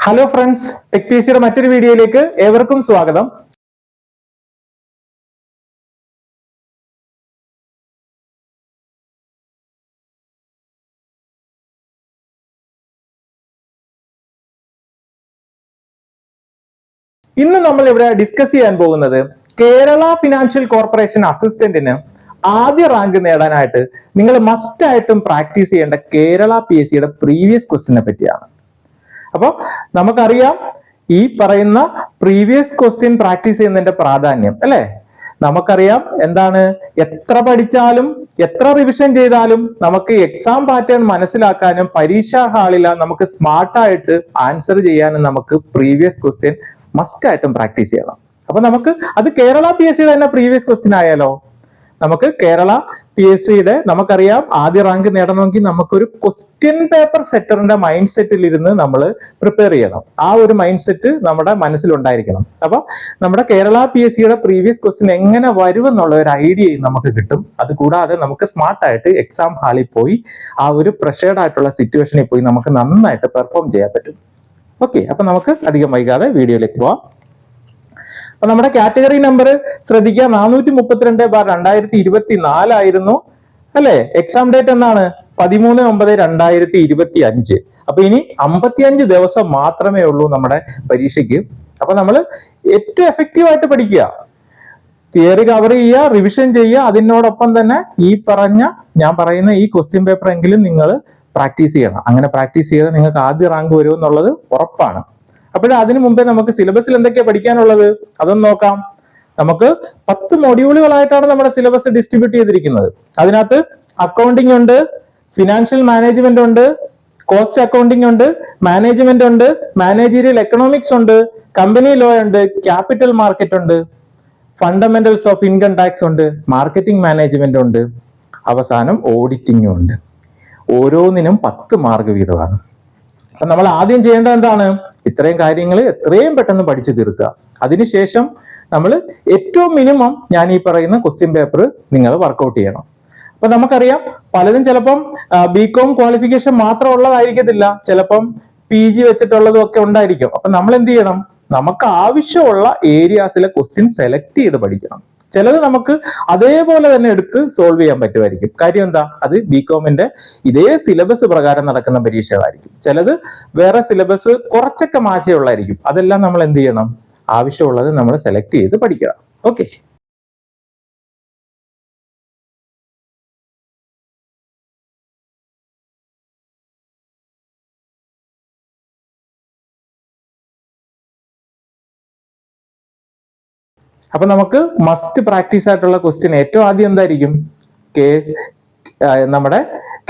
Hello friends tech P സിയുടെ മറ്റൊരു വീഡിയോയിലേക്ക് ഏവർക്കും സ്വാഗതം. ഇന്ന് നമ്മൾ ഇവിടെ ഡിസ്കസ് ചെയ്യാൻ പോകുന്നത് കേരള ഫിനാൻഷ്യൽ കോർപ്പറേഷൻ അസിസ്റ്റന്റിന് ആദ്യ റാങ്ക് നേടാനായിട്ട് നിങ്ങൾ മസ്റ്റ് ആയിട്ടും പ്രാക്ടീസ് ചെയ്യേണ്ട കേരള പി എസ് സിയുടെ പ്രീവിയസ് ക്വസ്റ്റിനെ പറ്റിയാണ്. അപ്പോൾ നമുക്കറിയാം ഈ പറയുന്ന പ്രീവിയസ് ക്വസ്റ്റ്യൻ പ്രാക്ടീസ് ചെയ്യുന്നതിന്റെ പ്രാധാന്യം അല്ലേ? നമുക്കറിയാം എന്താണ്? എത്ര പഠിച്ചാലും എത്ര റിവിഷൻ ചെയ്താലും നമുക്ക് എക്സാം പാറ്റേൺ മനസ്സിലാക്കാനും പരീക്ഷാ ഹാളിൽ നമുക്ക് സ്മാർട്ടായിട്ട് ആൻസർ ചെയ്യാനും നമുക്ക് പ്രീവിയസ് ക്വസ്റ്റ്യൻ മസ്റ്റായിട്ടും പ്രാക്ടീസ് ചെയ്യണം. അപ്പൊ നമുക്ക് അത് കേരള പി എസ് സിയുടെ തന്നെ പ്രീവിയസ് ക്വസ്റ്റ്യൻ ആയാലോ? നമുക്ക് കേരള പി എസ് സിയുടെ നമുക്കറിയാം ആദ്യ റാങ്ക് നേടണമെങ്കിൽ നമുക്കൊരു ക്വസ്റ്റ്യൻ പേപ്പർ സെറ്ററിന്റെ മൈൻഡ് സെറ്റിൽ ഇരുന്ന് നമ്മൾ പ്രിപ്പയർ ചെയ്യണം. ആ ഒരു മൈൻഡ് സെറ്റ് നമ്മുടെ മനസ്സിലുണ്ടായിരിക്കണം. അപ്പൊ നമ്മുടെ കേരള പി എസ് സിയുടെ പ്രീവിയസ് ക്വസ്റ്റ്യൻ എങ്ങനെ വരുമെന്നുള്ള ഒരു ഐഡിയയും നമുക്ക് കിട്ടും. അതുകൂടാതെ നമുക്ക് സ്മാർട്ടായിട്ട് എക്സാം ഹാളിൽ പോയി ആ ഒരു പ്രഷേർഡ് ആയിട്ടുള്ള സിറ്റുവേഷനിൽ പോയി നമുക്ക് നന്നായിട്ട് പെർഫോം ചെയ്യാൻ പറ്റും. ഓക്കെ അപ്പൊ നമുക്ക് അധികം വൈകാതെ വീഡിയോയിലേക്ക് പോവാം. അപ്പൊ നമ്മുടെ കാറ്റഗറി നമ്പർ ശ്രദ്ധിക്കുക. നാനൂറ്റി മുപ്പത്തിരണ്ട് ബാർ രണ്ടായിരത്തി ഇരുപത്തി നാലായിരുന്നു അല്ലെ? എക്സാം ഡേറ്റ് എന്നാണ്? പതിമൂന്ന് ഒമ്പത് രണ്ടായിരത്തി ഇരുപത്തി അഞ്ച് അപ്പൊ ഇനി അമ്പത്തിയഞ്ച് ദിവസം മാത്രമേ ഉള്ളൂ നമ്മുടെ പരീക്ഷയ്ക്ക്. അപ്പൊ നമ്മൾ ഏറ്റവും എഫക്റ്റീവ് ആയിട്ട് പഠിക്കുക. തിയറി കവർ ചെയ്യുക റിവിഷൻ ചെയ്യുക അതിനോടൊപ്പം തന്നെ ഈ പറഞ്ഞ ഞാൻ പറയുന്ന ഈ ക്വസ്റ്റ്യൻ പേപ്പർ എങ്കിലും നിങ്ങൾ പ്രാക്ടീസ് ചെയ്യണം. അങ്ങനെ പ്രാക്ടീസ് ചെയ്താൽ നിങ്ങൾക്ക് ആദ്യ റാങ്ക് വരുമെന്നുള്ളത് ഉറപ്പാണ്. അപ്പോൾ അതിനു മുമ്പേ നമുക്ക് സിലബസിൽ എന്തൊക്കെയാ പഠിക്കാനുള്ളത്? അതൊന്ന് നോക്കാം. നമുക്ക് പത്ത് മൊഡ്യൂളുകളായിട്ടാണ് നമ്മുടെ സിലബസ് ഡിസ്ട്രിബ്യൂട്ട് ചെയ്തിരിക്കുന്നത്. അതിനകത്ത് അക്കൗണ്ടിംഗ് ഉണ്ട് ഫിനാൻഷ്യൽ മാനേജ്മെന്റ് ഉണ്ട് കോസ്റ്റ് അക്കൗണ്ടിംഗ് ഉണ്ട് മാനേജ്മെന്റ് ഉണ്ട് മാനേജീരിയൽ എക്കണോമിക്സ് ഉണ്ട് കമ്പനി ലോ ഉണ്ട് ക്യാപിറ്റൽ മാർക്കറ്റ് ഉണ്ട് ഫണ്ടമെന്റൽസ് ഓഫ് ഇൻകം ടാക്സ് ഉണ്ട് മാർക്കറ്റിംഗ് മാനേജ്മെന്റ് ഉണ്ട് അവസാനം ഓഡിറ്റിംഗും ഉണ്ട്. ഓരോന്നിനും പത്ത് മാർക്ക് വീതമാണ്. അപ്പൊ നമ്മൾ ആദ്യം ചെയ്യേണ്ടത് എന്താണ്? ഇത്രയും കാര്യങ്ങൾ എത്രയും പെട്ടെന്ന് പഠിച്ചു തീർക്കുക. അതിനുശേഷം നമ്മൾ ഏറ്റവും മിനിമം ഞാൻ ഈ പറയുന്ന ക്വസ്റ്റ്യൻ പേപ്പർ നിങ്ങൾ വർക്കൗട്ട് ചെയ്യണം. അപ്പൊ നമുക്കറിയാം പലതും ചിലപ്പം ബി കോം ക്വാളിഫിക്കേഷൻ മാത്രം ഉള്ളതായിരിക്കത്തില്ല. ചിലപ്പം പി ജി വെച്ചിട്ടുള്ളതും ഒക്കെ ഉണ്ടായിരിക്കും. അപ്പൊ നമ്മൾ എന്ത് ചെയ്യണം? നമുക്ക് ആവശ്യമുള്ള ഏരിയാസിലെ ക്വസ്റ്റ്യൻ സെലക്ട് ചെയ്ത് പഠിക്കണം. ചിലത് നമുക്ക് അതേപോലെ തന്നെ എടുത്ത് സോൾവ് ചെയ്യാൻ പറ്റുമായിരിക്കും. കാര്യം എന്താ? അത് ബി കോമിന്റെ ഇതേ സിലബസ് പ്രകാരം നടക്കുന്ന പരീക്ഷകളായിരിക്കും. ചിലത് വേറെ സിലബസ് കുറച്ചൊക്കെ മാറ്റമുള്ളതായിരിക്കും അതെല്ലാം നമ്മൾ എന്ത് ചെയ്യണം? ആവശ്യമുള്ളത് നമ്മൾ സെലക്ട് ചെയ്ത് പഠിക്കണം. ഓക്കെ അപ്പൊ നമുക്ക് മസ്റ്റ് പ്രാക്ടീസ് ആയിട്ടുള്ള ക്വസ്റ്റ്യൻ ഏറ്റവും ആദ്യം എന്തായിരിക്കും? കെ നമ്മുടെ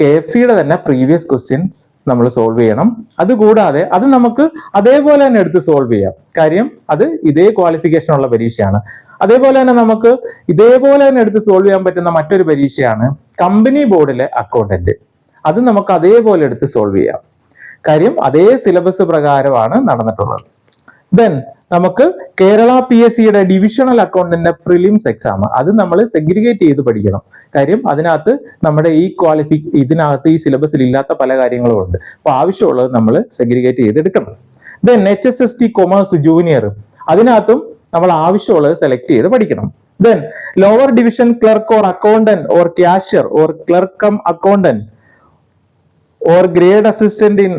കെ എഫ് സിയുടെ തന്നെ പ്രീവിയസ് ക്വസ്റ്റ്യൻസ് നമ്മൾ സോൾവ് ചെയ്യണം. അതുകൂടാതെ അത് നമുക്ക് അതേപോലെ തന്നെ എടുത്ത് സോൾവ് ചെയ്യാം. കാര്യം അത് ഇതേ ക്വാളിഫിക്കേഷൻ ഉള്ള പരീക്ഷയാണ്. അതേപോലെ തന്നെ നമുക്ക് ഇതേപോലെ തന്നെ എടുത്ത് സോൾവ് ചെയ്യാൻ പറ്റുന്ന മറ്റൊരു പരീക്ഷയാണ് കമ്പനി ബോർഡിലെ അക്കൗണ്ടന്റ് അത് നമുക്ക് അതേപോലെ എടുത്ത് സോൾവ് ചെയ്യാം. കാര്യം അതേ സിലബസ് പ്രകാരമാണ് നടന്നിട്ടുള്ളത്. ദെൻ നമുക്ക് കേരള പി എസ് സിയുടെ ഡിവിഷണൽ അക്കൗണ്ടിന്റെ പ്രിലിംസ് എക്സാം അത് നമ്മൾ സെഗ്രിഗേറ്റ് ചെയ്ത് പഠിക്കണം. കാര്യം അതിനകത്ത് നമ്മുടെ ഈ ക്വാളിഫി ഇതിനകത്ത് ഈ സിലബസിൽ ഇല്ലാത്ത പല കാര്യങ്ങളും ഉണ്ട്. അപ്പൊ ആവശ്യമുള്ളത് നമ്മൾ സെഗ്രിഗേറ്റ് ചെയ്ത് എടുക്കണം then H S S T commerce junior അതിനകത്തും നമ്മൾ ആവശ്യമുള്ളത് സെലക്ട് ചെയ്ത് പഠിക്കണം. Then lower division clerk or accountant or cashier or ക്ലർക്കം accountant or grade assistant in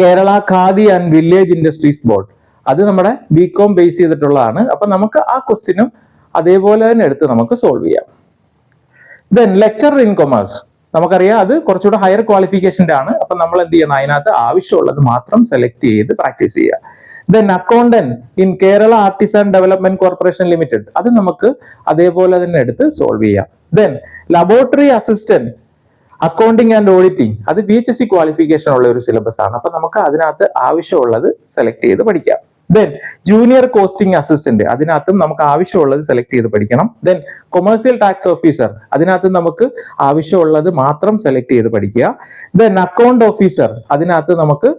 Kerala Khadi and village industries board അത് നമ്മുടെ ബികോം ബേസ് ചെയ്തിട്ടുള്ളതാണ്. അപ്പൊ നമുക്ക് ആ ക്വസ്റ്റിനും അതേപോലെ തന്നെ എടുത്ത് നമുക്ക് സോൾവ് ചെയ്യാം. ദെൻ ലെക്ചർ ഇൻ കൊമേഴ്സ് നമുക്കറിയാം അത് കുറച്ചുകൂടെ ഹയർ ക്വാളിഫിക്കേഷന്റെ ആണ്. അപ്പൊ നമ്മൾ എന്ത് ചെയ്യണം? അതിനകത്ത് ആവശ്യമുള്ളത് മാത്രം സെലക്ട് ചെയ്ത് പ്രാക്ടീസ് ചെയ്യുക. Then accountant in Kerala artisan development corporation limited അത് നമുക്ക് അതേപോലെ തന്നെ എടുത്ത് സോൾവ് ചെയ്യാം. Then laboratory assistant accounting and auditing അത് B H S C qualification ഉള്ള ഒരു സിലബസ് ആണ്. അപ്പൊ നമുക്ക് അതിനകത്ത് ആവശ്യമുള്ളത് സെലക്ട് ചെയ്ത് പഠിക്കാം. ദെൻ ജൂനിയർ കോസ്റ്റിംഗ് അസിസ്റ്റന്റ് അതിനകത്തും നമുക്ക് ആവശ്യമുള്ളത് സെലക്ട് ചെയ്ത് പഠിക്കണം. ദെൻ കൊമേഴ്സ്യൽ ടാക്സ് ഓഫീസർ അതിനകത്ത് നമുക്ക് ആവശ്യമുള്ളത് മാത്രം സെലക്ട് ചെയ്ത് പഠിക്കുക. ദെൻ അക്കൗണ്ട് ഓഫീസർ അതിനകത്ത് നമുക്ക്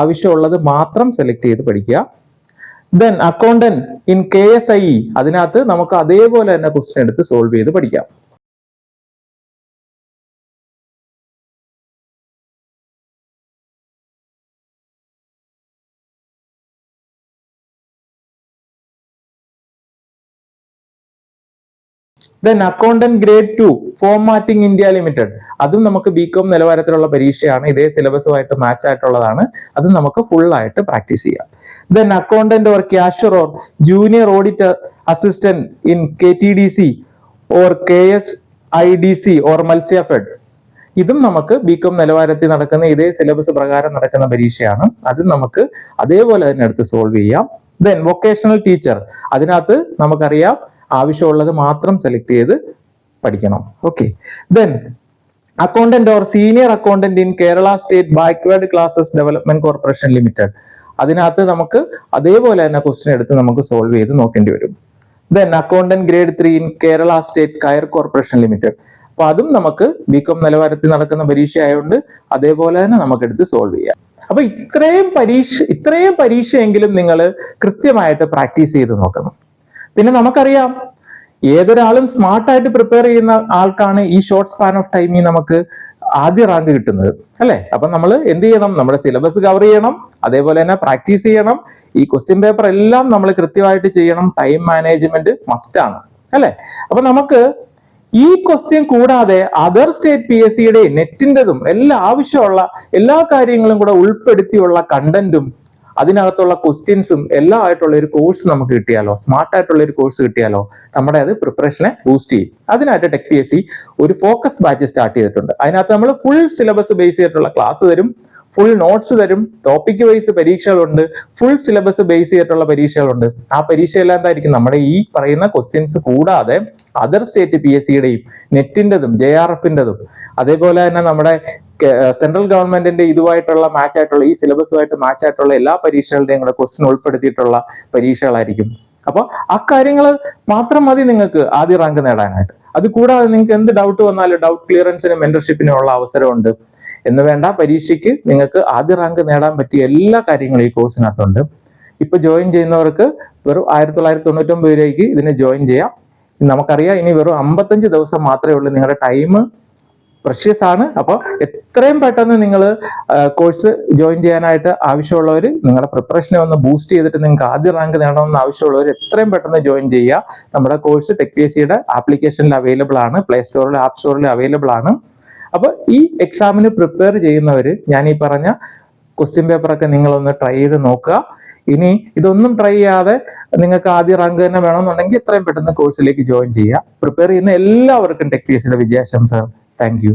ആവശ്യമുള്ളത് മാത്രം സെലക്ട് ചെയ്ത് പഠിക്കുക. Then accountant in K S I അതിനകത്ത് നമുക്ക് അതേപോലെ തന്നെ ക്വസ്റ്റ്യൻ എടുത്ത് സോൾവ് ചെയ്ത് പഠിക്കാം. Then accountant grade two formatting India limited അതും നമുക്ക് ബികോം നിലവാരത്തിലുള്ള പരീക്ഷയാണ്. ഇതേ സിലബസുമായിട്ട് മാച്ച് ആയിട്ടുള്ളതാണ്. അത് നമുക്ക് ഫുൾ ആയിട്ട് പ്രാക്ടീസ് ചെയ്യാം. Then accountant or cashier or junior auditor assistant in K T D C or K S I D C or Matsyafed ഇതും നമുക്ക് ബികോം നിലവാരത്തിൽ നടക്കുന്ന ഇതേ സിലബസ് പ്രകാരം നടക്കുന്ന പരീക്ഷയാണ്. അത് നമുക്ക് അതേപോലെ തന്നെ എടുത്ത് സോൾവ് ചെയ്യാം. ദെൻ വൊക്കേഷണൽ ടീച്ചർ അതിനകത്ത് നമുക്കറിയാം ആവശ്യമുള്ളത് മാത്രം സെലക്ട് ചെയ്ത് പഠിക്കണം. Okay then accountant or senior accountant in Kerala state backward classes development corporation limited അതിനകത്ത് നമുക്ക് അതേപോലെ തന്നെ ക്വസ്റ്റ്യൻ എടുത്ത് നമുക്ക് സോൾവ് ചെയ്ത് നോക്കേണ്ടി വരും. Then accountant grade three in Kerala state coir corporation limited അപ്പൊ അതും നമുക്ക് ബികോം നിലവാരത്തിൽ നടക്കുന്ന പരീക്ഷ ആയതുകൊണ്ട് അതേപോലെ തന്നെ നമുക്ക് എടുത്ത് സോൾവ് ചെയ്യാം. അപ്പൊ ഇത്രയും പരീക്ഷ ഇത്രയും പരീക്ഷയെങ്കിലും നിങ്ങൾ കൃത്യമായിട്ട് പ്രാക്ടീസ് ചെയ്ത് നോക്കണം. പിന്നെ നമുക്കറിയാം ഏതൊരാളും സ്മാർട്ടായിട്ട് പ്രിപ്പയർ ചെയ്യുന്ന ആൾക്കാണ് ഈ ഷോർട്ട് സ്പാൻ ഓഫ് ടൈമിൽ നമുക്ക് ആദ്യ റാങ്ക് കിട്ടുന്നത്. അല്ലേ? അപ്പൊ നമ്മൾ എന്ത് ചെയ്യണം? നമ്മുടെ സിലബസ് കവർ ചെയ്യണം. അതേപോലെ തന്നെ പ്രാക്ടീസ് ചെയ്യണം. ഈ ക്വസ്റ്റ്യൻ പേപ്പർ എല്ലാം നമ്മൾ കൃത്യമായിട്ട് ചെയ്യണം. ടൈം മാനേജ്മെന്റ് മസ്റ്റ് ആണ്. അല്ലേ? അപ്പൊ നമുക്ക് ഈ ക്വസ്റ്റ്യൻ കൂടാതെ അതർ സ്റ്റേറ്റ് പി എസ് സിയുടെ നെറ്റിന്റെതും എല്ലാ ആവശ്യമുള്ള എല്ലാ കാര്യങ്ങളും കൂടെ ഉൾപ്പെടുത്തിയുള്ള കണ്ടന്റും അതിനകത്തുള്ള ക്വസ്റ്റ്യൻസും എല്ലാം ആയിട്ടുള്ള ഒരു കോഴ്സ് നമുക്ക് കിട്ടിയാലോ? സ്മാർട്ട് ആയിട്ടുള്ള ഒരു കോഴ്സ് കിട്ടിയാലോ? നമ്മുടെ അത് പ്രിപ്പറേഷനെ ബൂസ്റ്റ് ചെയ്യും. അതിനായിട്ട് ടെക് പി എസ് സി ഒരു ഫോക്കസ് ബാച്ച് സ്റ്റാർട്ട് ചെയ്തിട്ടുണ്ട്. അതിനകത്ത് നമ്മൾ ഫുൾ സിലബസ് ബേസ് ചെയ്തിട്ടുള്ള ക്ലാസ് തരും ഫുൾ നോട്ട്സ് തരും ടോപ്പിക് വൈസ് പരീക്ഷകളുണ്ട് ഫുൾ സിലബസ് ബേസ് ചെയ്തിട്ടുള്ള പരീക്ഷകളുണ്ട്. ആ പരീക്ഷയെല്ലാം എന്തായിരിക്കും? നമ്മുടെ ഈ പറയുന്ന ക്വസ്റ്റ്യൻസ് കൂടാതെ അതർ സ്റ്റേറ്റ് പി എസ് സിയുടെയും നെറ്റിന്റെതും ജെ ആർ എഫിന്റെതും അതേപോലെ തന്നെ നമ്മുടെ സെൻട്രൽ ഗവൺമെന്റിന്റെ ഇതുമായിട്ടുള്ള മാച്ച് ആയിട്ടുള്ള ഈ സിലബസുമായിട്ട് മാച്ച് ആയിട്ടുള്ള എല്ലാ പരീക്ഷകളുടെയും കൂടെ ക്വസ്റ്റ്യൻ ഉൾപ്പെടുത്തിയിട്ടുള്ള പരീക്ഷകളായിരിക്കും. അപ്പോൾ ആ കാര്യങ്ങൾ മാത്രം മതി നിങ്ങൾക്ക് ആദ്യ റാങ്ക് നേടാനായിട്ട്. അത് കൂടാതെ നിങ്ങൾക്ക് എന്ത് ഡൗട്ട് വന്നാലും ഡൗട്ട് ക്ലിയറൻസിനും മെന്റർഷിപ്പിനും ഉള്ള അവസരമുണ്ട്. എന്ന് വേണ്ട. പരീക്ഷയ്ക്ക് നിങ്ങൾക്ക് ആദ്യ റാങ്ക് നേടാൻ പറ്റിയ എല്ലാ കാര്യങ്ങളും ഈ കോഴ്സിനകത്തുണ്ട് ഇപ്പൊ ജോയിൻ ചെയ്യുന്നവർക്ക് വെറും ആയിരത്തി തൊള്ളായിരത്തി തൊണ്ണൂറ്റൊമ്പത് രൂപയ്ക്ക് ഇതിനെ ജോയിൻ ചെയ്യാം. നമുക്കറിയാം ഇനി വെറും അമ്പത്തഞ്ച് ദിവസം മാത്രമേ ഉള്ളൂ. നിങ്ങളുടെ ടൈം പ്രഷ്യസ് ആണ്. അപ്പോൾ എത്രയും പെട്ടെന്ന് നിങ്ങൾ കോഴ്സ് ജോയിൻ ചെയ്യാനായിട്ട് ആവശ്യമുള്ളവർ നിങ്ങളുടെ പ്രിപ്പറേഷനെ ഒന്ന് ബൂസ്റ്റ് ചെയ്തിട്ട് നിങ്ങൾക്ക് ആദ്യ റാങ്ക് നേടണമെന്ന് ആവശ്യമുള്ളവർ എത്രയും പെട്ടെന്ന് ജോയിൻ ചെയ്യുക. നമ്മുടെ കോഴ്സ് ടെക് പി എസ് സിയുടെ ആപ്ലിക്കേഷനിൽ അവൈലബിൾ ആണ്. പ്ലേ സ്റ്റോറിൽ ആപ്പ് സ്റ്റോറിൽ അവൈലബിൾ ആണ്. അപ്പോൾ ഈ എക്സാമിന് പ്രിപ്പയർ ചെയ്യുന്നവർ ഞാൻ ഈ പറഞ്ഞ ക്വസ്റ്റ്യൻ പേപ്പറൊക്കെ നിങ്ങളൊന്ന് ട്രൈ ചെയ്ത് നോക്കുക. ഇനി ഇതൊന്നും ട്രൈ ചെയ്യാതെ നിങ്ങൾക്ക് ആദ്യ റാങ്ക് തന്നെ വേണമെന്നുണ്ടെങ്കിൽ എത്രയും പെട്ടെന്ന് കോഴ്സിലേക്ക് ജോയിൻ ചെയ്യുക. പ്രിപ്പയർ ചെയ്യുന്ന എല്ലാവർക്കും ടെക് പി എസ് വിജയാശംസകൾ. താങ്ക്